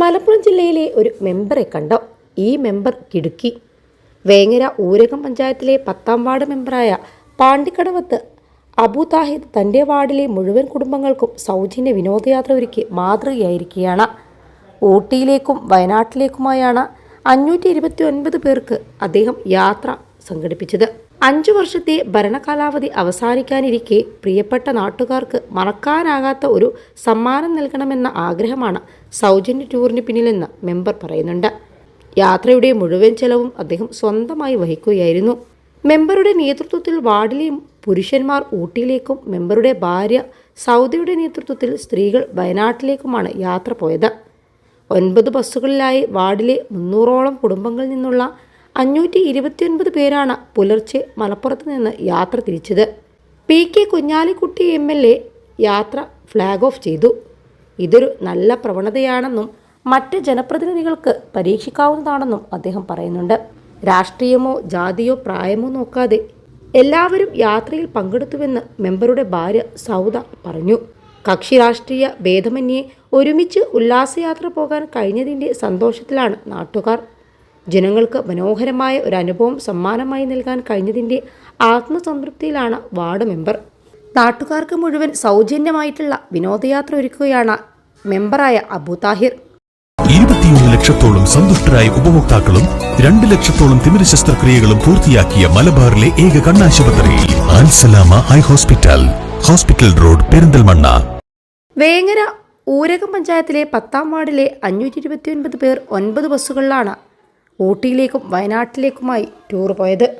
മലപ്പുറം ജില്ലയിലെ ഒരു മെമ്പറെ കണ്ടോ. ഈ മെമ്പർ കിടുക്കി. വേങ്ങര ഊരകം പഞ്ചായത്തിലെ പത്താം വാർഡ് മെമ്പറായ പാണ്ടിക്കടവത്ത് അബു താഹിദ് തന്റെ വാർഡിലെ മുഴുവൻ കുടുംബങ്ങൾക്കും സൗജന്യ വിനോദയാത്ര ഒരുക്കി മാതൃകയായിരിക്കുകയാണ്. ഊട്ടിയിലേക്കും വയനാട്ടിലേക്കുമായാണ് അഞ്ഞൂറ്റി ഇരുപത്തി ഒൻപത് പേർക്ക് അദ്ദേഹം യാത്ര സംഘടിപ്പിച്ചത്. അഞ്ചു വർഷത്തെ ഭരണകാലാവധി അവസാനിക്കാനിരിക്കെ പ്രിയപ്പെട്ട നാട്ടുകാർക്ക് മറക്കാനാകാത്ത ഒരു സമ്മാനം നൽകണമെന്ന ആഗ്രഹമാണ് സൗജന്യ ടൂറിന് പിന്നിലെന്ന് മെമ്പർ പറയുന്നുണ്ട്. യാത്രയുടെ മുഴുവൻ ചെലവും അദ്ദേഹം സ്വന്തമായി വഹിക്കുകയായിരുന്നു. മെമ്പറുടെ നേതൃത്വത്തിൽ വാർഡിലെ പുരുഷന്മാർ ഊട്ടിയിലേക്കും മെമ്പറുടെ ഭാര്യ സൗദിയുടെ നേതൃത്വത്തിൽ സ്ത്രീകൾ വയനാട്ടിലേക്കുമാണ് യാത്ര പോയത്. ഒൻപത് ബസ്സുകളിലായി വാർഡിലെ മുന്നൂറോളം കുടുംബങ്ങളിൽ നിന്നുള്ള അഞ്ഞൂറ്റി ഇരുപത്തിയൊൻപത് പേരാണ് പുലർച്ചെ മലപ്പുറത്ത് നിന്ന് യാത്ര തിരിച്ചത്. P K Kunhalikutty M L A യാത്ര ഫ്ലാഗ് ഓഫ് ചെയ്തു. ഇതൊരു നല്ല പ്രവണതയാണെന്നും മറ്റ് ജനപ്രതിനിധികൾക്ക് പരീക്ഷിക്കാവുന്നതാണെന്നും അദ്ദേഹം പറയുന്നുണ്ട്. രാഷ്ട്രീയമോ ജാതിയോ പ്രായമോ നോക്കാതെ എല്ലാവരും യാത്രയിൽ പങ്കെടുത്തുവെന്ന് മെമ്പറുടെ ഭാര്യ സൗദ പറഞ്ഞു. കക്ഷി രാഷ്ട്രീയ ഭേദമന്യേ ഒരുമിച്ച് ഉല്ലാസയാത്ര പോകാൻ കഴിഞ്ഞതിന്റെ സന്തോഷത്തിലാണ് നാട്ടുകാർ. ജനങ്ങൾക്ക് മനോഹരമായ ഒരു അനുഭവം സമ്മാനമായി നൽകാൻ കഴിഞ്ഞതിന്റെ ആത്മസംതൃപ്തിയിലാണ് വാർഡ് മെമ്പർ. നാട്ടുകാർക്ക് മുഴുവൻ സൗജന്യമായിട്ടുള്ള വിനോദയാത്ര ഒരുക്കുകയാണ് മെമ്പറായ അബു താഹിർ. ഇരുപത്തിയൊന്ന് ലക്ഷത്തോളം സന്തുഷ്ടരായ ഉപഭോക്താക്കളും രണ്ട് ലക്ഷത്തോളം തിമിര ശസ്ത്രക്രിയകളും പൂർത്തിയാക്കിയ മലബാറിലെ ഏക കണ്ണാശുപത്രി Al Salama eye hospital hospital road Perinthalmanna. Vengara Oorakam പഞ്ചായത്തിലെ പത്താം വാർഡിലെ അഞ്ഞൂറ്റി ഇരുപത്തിയൊൻപത് പേർ ഒൻപത് ബസ്സുകളിലാണ് ഊട്ടിയിലേക്കും വയനാട്ടിലേക്കുമായി ടൂർ പോയത്.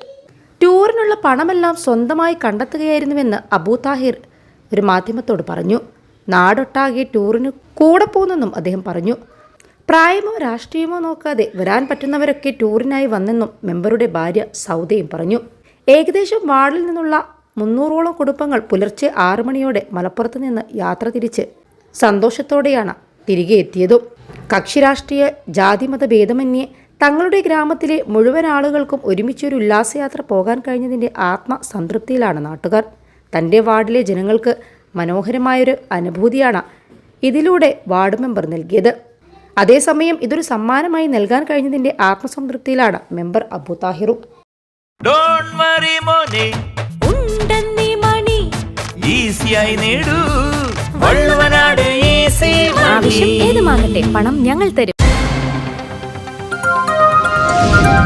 ടൂറിനുള്ള പണമെല്ലാം സ്വന്തമായി കണ്ടെത്തുകയായിരുന്നുവെന്ന് അബൂ താഹിർ ഒരു മാധ്യമത്തോട് പറഞ്ഞു. നാടൊട്ടാകെ ടൂറിന് കൂടെ പോകുന്നെന്നും അദ്ദേഹം പറഞ്ഞു. പ്രായമോ രാഷ്ട്രീയമോ നോക്കാതെ വരാൻ പറ്റുന്നവരൊക്കെ ടൂറിനായി വന്നെന്നും മെമ്പറുടെ ഭാര്യ സൗദയും പറഞ്ഞു. ഏകദേശം വാർഡിൽ നിന്നുള്ള മുന്നൂറോളം കുടുംബങ്ങൾ പുലർച്ചെ ആറു മണിയോടെ മലപ്പുറത്ത് നിന്ന് യാത്ര തിരിച്ച് സന്തോഷത്തോടെയാണ് തിരികെ എത്തിയതും. കക്ഷിരാഷ്ട്രീയ ജാതിമത ഭേദമന്യേ തങ്ങളുടെ ഗ്രാമത്തിലെ മുഴുവൻ ആളുകൾക്കും ഒരുമിച്ചൊരു ഉല്ലാസയാത്ര പോകാൻ കഴിഞ്ഞതിന്റെ ആത്മസംതൃപ്തിയിലാണ് നാട്ടുകാർ. തന്റെ വാർഡിലെ ജനങ്ങൾക്ക് മനോഹരമായൊരു അനുഭൂതിയാണ് ഇതിലൂടെ വാർഡ് മെമ്പർ നൽകിയത്. അതേസമയം ഇതൊരു സമ്മാനമായി നൽകാൻ കഴിഞ്ഞതിന്റെ ആത്മസംതൃപ്തിയിലാണ് member Abu Thahir. Don't worry മോനെ. ഉണ്ടെന്നീ മണി. ഈസിയായി നേടൂ. വള്ളുവനാട് ഈസി ആവശ്യം ഏതുമാകട്ടെ പണം ഞങ്ങൾ തരും. you